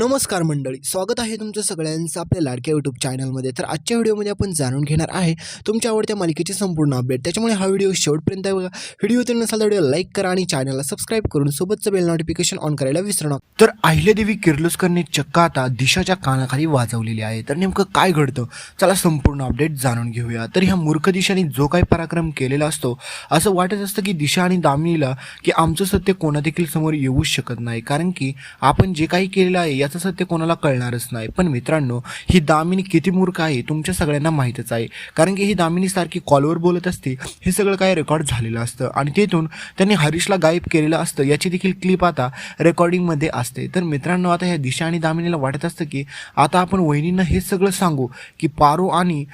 नमस्कार मंडळी स्वागत आहे तुमचं सगळ्यांचं आपल्या लाडक्या यूट्यूब चॅनलमध्ये तर आजच्या व्हिडिओमध्ये आपण जाणून घेणार आहे तुमच्या आवडत्या मालिकेची संपूर्ण अपडेट त्याच्यामुळे हा व्हिडिओ शेवटपर्यंत बघा. व्हिडिओ तर नसाल तर व्हिडिओ लाईक करा आणि चॅनलला सबस्क्राईब करून सोबतचं बेल नोटिफिकेशन ऑन करायला विसरू नका. तर अहिल्यादेवी किर्लोस्करने चक्क आता दिशाच्या कानाखाली वाजवलेली आहे. तर नेमकं काय घडतं? चला संपूर्ण अपडेट जाणून घेऊया. तर ह्या मूर्ख दिशाने जो काही पराक्रम केलेला असतो असं वाटत असतं की दिशा आणि दामिनीला की आमचं सत्य कोणादेखील समोर येऊच शकत नाही. कारण की आपण जे काही केलेलं आहे याचं सत्य कोणाला कळणारच नाही. पण मित्रांनो ही दामिनी किती मूर्ख आहे तुमच्या सगळ्यांना माहीतच आहे. कारण की ही दामिनी सारखी कॉलवर बोलत असते हे सगळं काय रेकॉर्ड झालेलं असतं. आणि तेथून त्यांनी हरीशला गायब केलेलं असतं याची देखील क्लिप आता रेकॉर्डिंगमध्ये असते. तर मित्रांनो आता ह्या दिशा आणि दामिनीला वाटत असतं की आता आपण वहिनींना हे सगळं सांगू की पारो आणि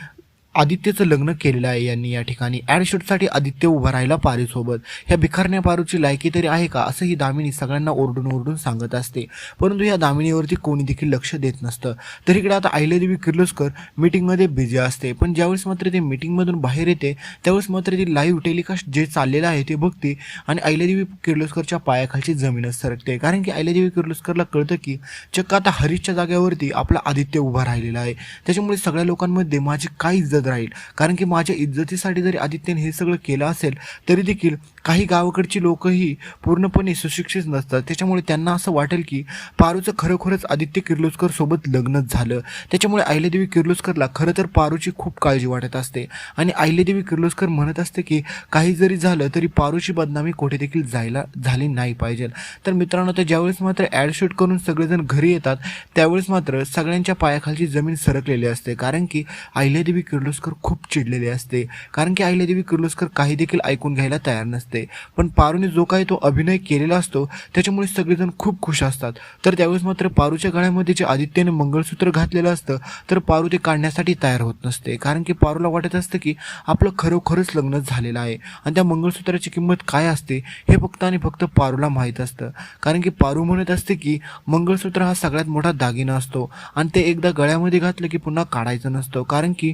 आदित्यचं लग्न केलेलं आहे यांनी या ठिकाणी. ॲड शूटसाठी आदित्य उभा राहिला पारीसोबत. ह्या भिकारण्या पारूची लायकी तरी आहे का? असं ही दामिनी सगळ्यांना ओरडून ओरडून सांगत असते. परंतु या दामिनीवरती कोणी देखील लक्ष देत नसतं. तर इकडे आता अहिल्यादेवी किर्लोस्कर मीटिंगमध्ये बिझी असते. पण ज्यावेळेस मात्र ते मीटिंगमधून बाहेर येते त्यावेळेस मात्र ती लाईव्ह टेलिकास्ट जे चाललेलं आहे ते बघते आणि अहिल्यादेवी किर्लोस्करच्या पायाखालची जमीनच सरकते. कारण की अहिल्यादेवी किर्लोस्करला कळतं की चक्क आता हरीशच्या जागेवरती आपला आदित्य उभा राहिलेला आहे. त्याच्यामुळे सगळ्या लोकांमध्ये माझी काय इज्जत राहील. कारण की माझ्या इज्जतीसाठी जरी आदित्यने हे सगळं केलं असेल तरी देखील काही गावाकडची लोकही पूर्णपणे सुशिक्षित नसतात. त्याच्यामुळे त्यांना असं वाटेल की पारूचं खरोखरच आदित्य किर्लोस्कर सोबत लग्नच झालं. त्याच्यामुळे आहिल्यादेवी किर्लोस्करला खरं तर पारूची खूप काळजी वाटत असते. आणि आहिल्यादेवी किर्लोस्कर म्हणत असते की काही जरी झालं तरी पारूची बदनामी कुठे देखील जायला झाली नाही पाहिजे. तर मित्रांनो तर ज्यावेळेस मात्र ॲड शूट करून सगळेजण घरी येतात त्यावेळेस मात्र सगळ्यांच्या पायाखालची जमीन सरकलेली असते. कारण की आहिल्यादेवी किर्लोस्कर खूप चिडलेले असते. कारण की अहिल्यादेवी किर्लोस्कर काही देखील ऐकून घ्यायला तयार नसते. पण पारूने जो काही तो अभिनय केलेला असतो त्याच्यामुळे सगळेजण खूप खुश असतात. तर त्यावेळेस मात्र पारूच्या गळ्यामध्ये जे आदित्यने मंगळसूत्र घातलेलं असतं तर पारू ते काढण्यासाठी तयार होत नसते. कारण की पारूला वाटत असतं की आपलं खरोखरच लग्न झालेलं आहे. आणि त्या मंगळसूत्राची किंमत काय असते हे फक्त आणि फक्त पारूला माहीत असतं. कारण की पारू म्हणत असते की मंगळसूत्र हा सगळ्यात मोठा दागिना असतो. आणि ते एकदा गळ्यामध्ये घातलं की पुन्हा काढायचं नसतं. कारण की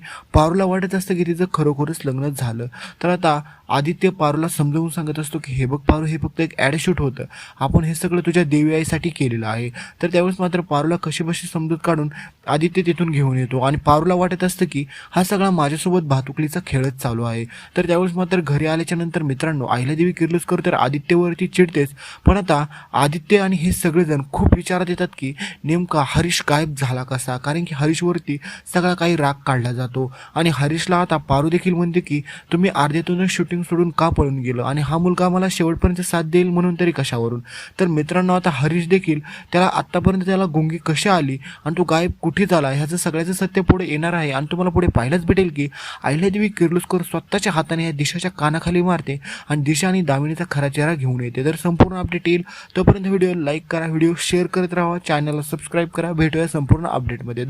पारूला वाटत असतं की तिचं खरोखरच लग्न झालं. तर आता आदित्य पारूला समजावून सांगत असतो की हे बघ पारू हे फक्त एक ॲड शूट होतं. आपण हे सगळं तुझ्या देवी आईसाठी केलेलं आहे. तर त्यावेळेस मात्र पारूला कशी बशी समजूत काढून आदित्य तिथून घेऊन येतो. आणि पारूला वाटत असतं की हा सगळा माझ्यासोबत भातुकलीचा खेळच चालू आहे. तर त्यावेळेस मात्र घरी आल्याच्यानंतर मित्रांनो अहिल्यादेवी किर्लोस्कर तर आदित्यवरती चिडतेच. पण आता आदित्य आणि हे सगळेजण खूप विचारात येतात की नेमका हरीश गायब झाला कसा? कारण की हरीशवरती सगळा काही राग काढला जातो. आणि हरीशला आता पारू देखील म्हणते की तुम्ही अर्ध्यातूनच शूटिंग सोडून का पळून गेलो? आणि हा मुलगा मला शेवटपर्यंत साथ देईल म्हणून तरी कशावरून? तर मित्रांनो आता हरीश देखील त्याला आत्तापर्यंत त्याला गुंगी कशी आली आणि तो गायब कुठे झाला ह्याचं सगळ्याचं सत्य पुढे येणार आहे आणि तुम्हाला पुढे पाहायलाच भेटेल की अहिल्यादेवी किर्लोस्कर स्वतःच्या हाताने या दिशाच्या कानाखाली मारते आणि दिशा आणि दामिनीचा खरा चेहरा घेऊन येते. तर संपूर्ण अपडेट येईल. तोपर्यंत व्हिडिओ लाईक करा व्हिडिओ शेअर करत राहा चॅनलला सबस्क्राईब करा भेटूया संपूर्ण अपडेटमध्ये